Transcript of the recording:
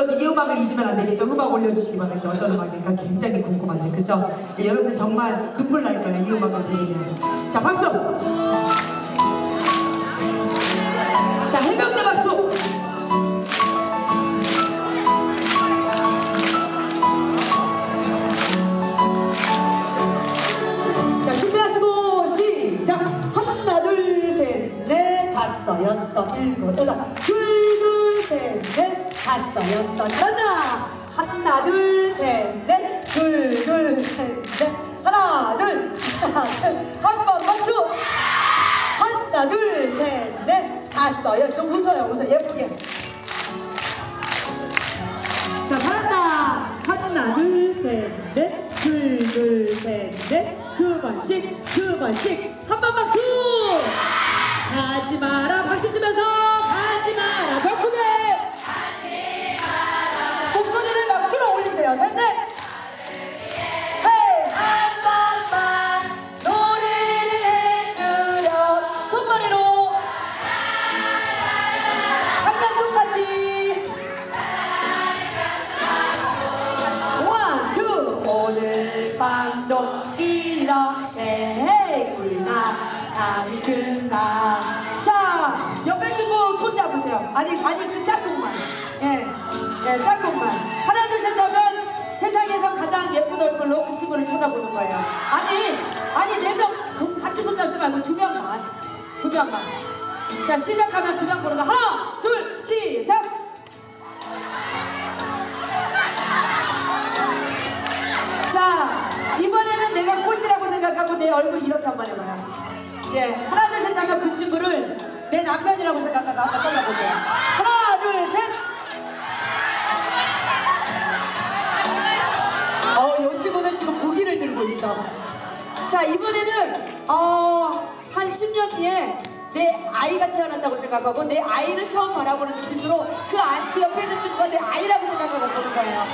불러도 이 음악을 잊으면 안 되겠죠. 음악 올려주시기 바랄게 어떤 음악일까 굉장히 궁금한데 그죠? 예, 여러분들 정말 눈물 날 거야 이 음악을 들으면. 자 박수. 자 해병대 박수. 자 준비하시고 시작 하나 둘 셋 넷 다섯 여섯 일곱 여덟 둘둘셋넷 다섯 여섯 잘한다 하나 둘셋넷. 둘둘셋넷. 하나 둘 하나 둘한번 박수! 하나 둘셋넷. 다섯 여섯 좀 웃어요 웃어 예쁘게. 자 잘한다. 하나 둘셋넷둘둘셋넷두 번씩 두 번씩. 한 번 박수! 가지 마라. 박수 치면서 잠이 든다 자 옆에 친구 손 잡으세요. 아니 아니 그 짝꿍만 예, 예 짝꿍만 하나 둘 셋 하면 세상에서 가장 예쁜 얼굴로 그 친구를 쳐다보는 거예요. 아니 아니 네 명 같이 손 잡지 말고 두 명만. 두 명만. 자 시작하면 두 명 보는 거. 하나 둘 시작! 자 이번에는 내가 꽃이라고 생각하고 내 얼굴 이렇게 한번 해봐요 예 하나 둘 셋 하면 그 친구를 내 남편이라고 생각하고 한번 쳐다보세요. 하나 둘 셋! 어 이 친구는 지금 고기를 들고 있어. 자 이번에는 어 한 10년 뒤에 내 아이가 태어난다고 생각하고 내 아이를 처음 바라보는 눈빛으로 그, 아, 그 옆에 있는 친구가 내 아이라고 생각하고 보는 거예요